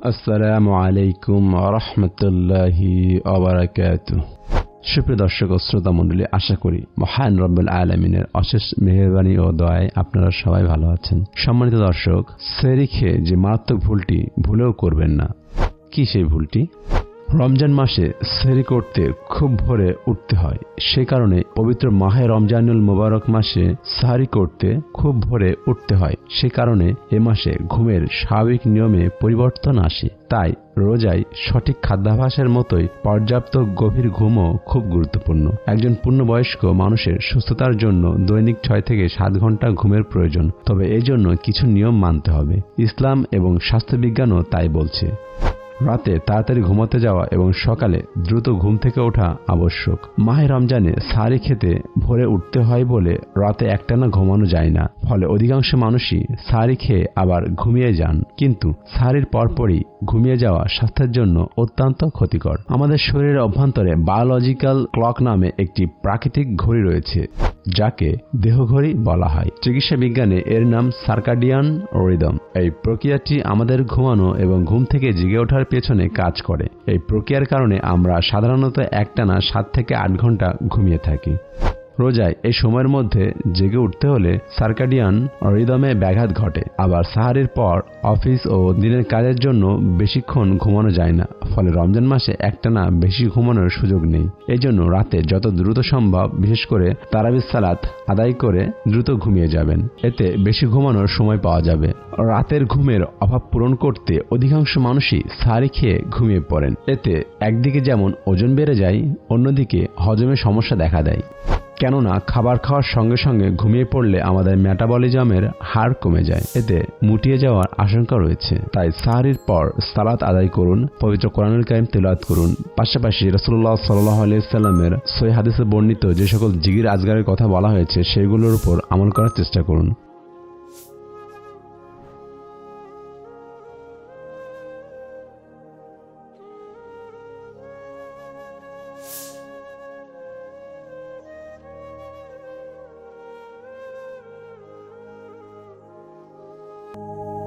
আসসালামু আলাইকুম রহমতুল্লাহি অবরাকাত সুপ্রিয় দর্শক ও শ্রোতা মন্ডলী আশা করি মহান রব্বুল আলমিনের অশেষ মেহরবানি ও দয়ায় আপনারা সবাই ভালো আছেন। সম্মানিত দর্শক সেরি খেয়ে যে মারাত্মক ভুলটি ভুলেও করবেন না। কি সেই ভুলটি? রমজান মাসে সেরি করতে খুব ভোরে উঠতে হয়। সে কারণে পবিত্র মাহে রমজানুল মোবারক মাসে সাহারি করতে খুব ভোরে উঠতে হয়। সে কারণে এ মাসে ঘুমের স্বাভাবিক নিয়মে পরিবর্তন আসে। তাই রোজায় সঠিক খাদ্যাভাসের মতোই পর্যাপ্ত গভীর ঘুমও খুব গুরুত্বপূর্ণ। একজন পূর্ণবয়স্ক মানুষের সুস্থতার জন্য দৈনিক ছয় থেকে সাত ঘণ্টা ঘুমের প্রয়োজন। তবে এজন্য কিছু নিয়ম মানতে হবে। ইসলাম এবং স্বাস্থ্যবিজ্ঞানও তাই বলছে। রাতে তাড়াতাড়ি ঘুমাতে যাওয়া এবং সকালে দ্রুত ঘুম থেকে ওঠা আবশ্যক। মাহে রমজানে সারি খেতে ভোরে উঠতে হয় বলে রাতে একটানা ঘুমানো যায় না। ফলে অধিকাংশ মানুষই সারি খেয়ে আবার ঘুমিয়ে যান। কিন্তু সারির পরপরই ঘুমিয়ে যাওয়া স্বাস্থ্যের জন্য অত্যন্ত ক্ষতিকর। আমাদের শরীরের অভ্যন্তরে বায়োলজিক্যাল ক্লক নামে একটি প্রাকৃতিক ঘড়ি রয়েছে। যাকে দেহঘড়ি বলা হয়। চিকিৎসা বিজ্ঞানে এর নাম সার্কাডিয়ান রিদম। এই প্রক্রিয়াটি আমাদের ঘুমানো এবং ঘুম থেকে জেগে ওঠার পেছনে কাজ করে। এই প্রক্রিয়ার কারণে আমরা সাধারণত একটানা সাত থেকে আট ঘণ্টা ঘুমিয়ে থাকি। রোজায় এই সময়ের মধ্যে জেগে উঠতে হলে সার্কাডিয়ান রিদমে ব্যাঘাত ঘটে। আবার সাহারির পর অফিস ও দিনের কাজের জন্য বেশিক্ষণ ঘুমানো যায় না। ফলে রমজান মাসে একটানা বেশি ঘুমানোর সুযোগ নেই। এজন্য রাতে যত দ্রুত সম্ভব, বিশেষ করে তারাবিস সালাত আদায় করে দ্রুত ঘুমিয়ে যাবেন। এতে বেশি ঘুমানোর সময় পাওয়া যাবে। রাতের ঘুমের অভাব পূরণ করতে অধিকাংশ মানুষই সারি খেয়ে ঘুমিয়ে পড়েন। এতে একদিকে যেমন ওজন বেড়ে যায়, অন্যদিকে হজমে সমস্যা দেখা দেয়। কেননা খাবার খাওয়ার সঙ্গে সঙ্গে ঘুমিয়ে পড়লে আমাদের মেটাবলিজমের হার কমে যায়। এতে মুটিয়ে যাওয়ার আশঙ্কা রয়েছে। তাই সাহারির পর সালাত আদায় করুন, পবিত্র কোরআনুল কাইম তেলাত করুন। পাশাপাশি রসুল্লাহ সাল্লাহ আলিয়াল্লামের সই হাদিসে বর্ণিত যে সকল জিগির আজগারের কথা বলা হয়েছে, সেগুলোর উপর আমল করার চেষ্টা করুন। you